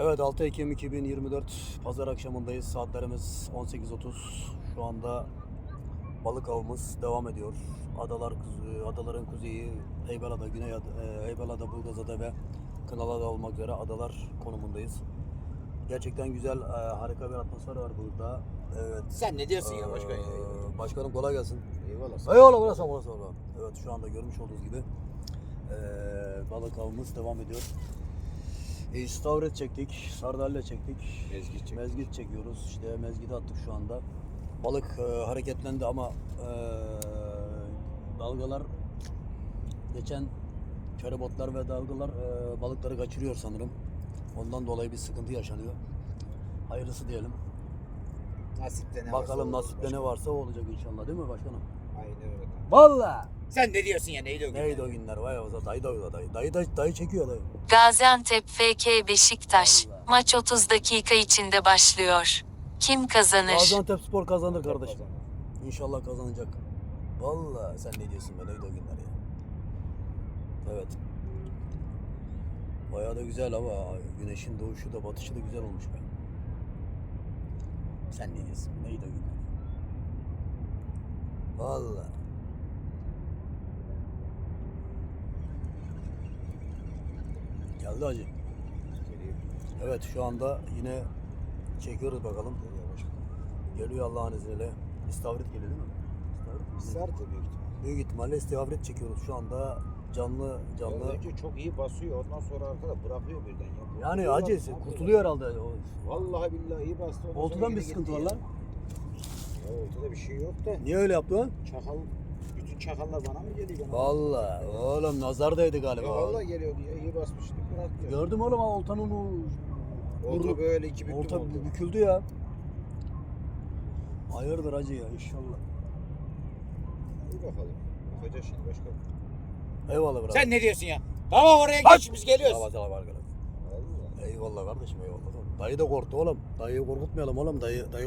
Evet 6 Ekim 2024 pazar akşamındayız. Saatlerimiz 18.30. Şu anda balık avımız devam ediyor. Adalar adaların kuzeyi Heybeliada, Güney Ad- e, Burgazada ve Kınalıada olmak üzere adalar konumundayız. Gerçekten güzel, e, harika bir atmosfer var burada. Evet. Sen ne diyorsun ya başkan ya? Ee, Başkanım kolay gelsin. Eyvallah. Eyvallah burası burası. Evet şu anda görmüş olduğunuz gibi balık avımız devam ediyor. E, istavrit çektik, sardalya çektik. Mezgit çektik. Mezgit çekiyoruz. İşte mezgidi attık şu anda. Balık eee, hareketlendi ama eee, dalgalar geçen feribotlar ve dalgalar eee, balıkları kaçırıyor sanırım. Ondan dolayı bir sıkıntı yaşanıyor. Hayırlısı diyelim. Nasipte ne Bakalım varsa nasipte ne varsa o olacak inşallah değil mi başkanım? Aynen öyle. Vallahi. Sen ne diyorsun ya neydi o gün? Neydi o günler? Vay o dayı da dayı. Dayı da dayı çekiyor dayı. Gaziantep FK Beşiktaş. Maç 30 dakika içinde başlıyor. Kim kazanır? Gaziantep Spor kazanır kardeşim. İnşallah kazanacak. Vallahi sen ne diyorsun be neydi o günler ya? Evet. Bayağı da güzel hava. Güneşin doğuşu da batışı da güzel olmuş be. Sen ne diyorsun? Neydi o günler? Vallahi. Geldi hacı. Evet şu anda yine çekiyoruz bakalım. Geliyor Allah'ın izniyle. İstavrit geliyor değil mi? Sert büyük ihtimal. Büyük ihtimalle istavrit çekiyoruz şu anda canlı canlı. Ya Önce çok iyi basıyor ondan sonra arkada bırakıyor birden ya. Yani Kurtuluyor acı kurtuluyor herhalde. O, Vallahi billahi iyi bastı. ondan sonra oltadan bir geri sıkıntı var lan. Ya oltada bir şey yok da. Niye öyle yaptı o? Çakal, bütün çakallar bana mı geliyor? Bana mı? Vallahi oğlum nazar değdi galiba. Ya vallahi geliyordu ya iyi basmıştı bıraktı. Gördüm oğlum ha, oltanın o Olta vurdu. böyle iki büktüm Olta oldu. büküldü ya. Hayırdır acı ya inşallah. İyi bakalım. Bakacağız şimdi başkan. Eyvallah birader. Sen ne diyorsun ya? Tamam oraya Bak! geç biz geliyoruz. Tamam tamam arkadaş. Allah. Eyvallah kardeşim eyvallah. Dayı da korktu oğlum. Dayıyı korkutmayalım oğlum. Dayı, dayı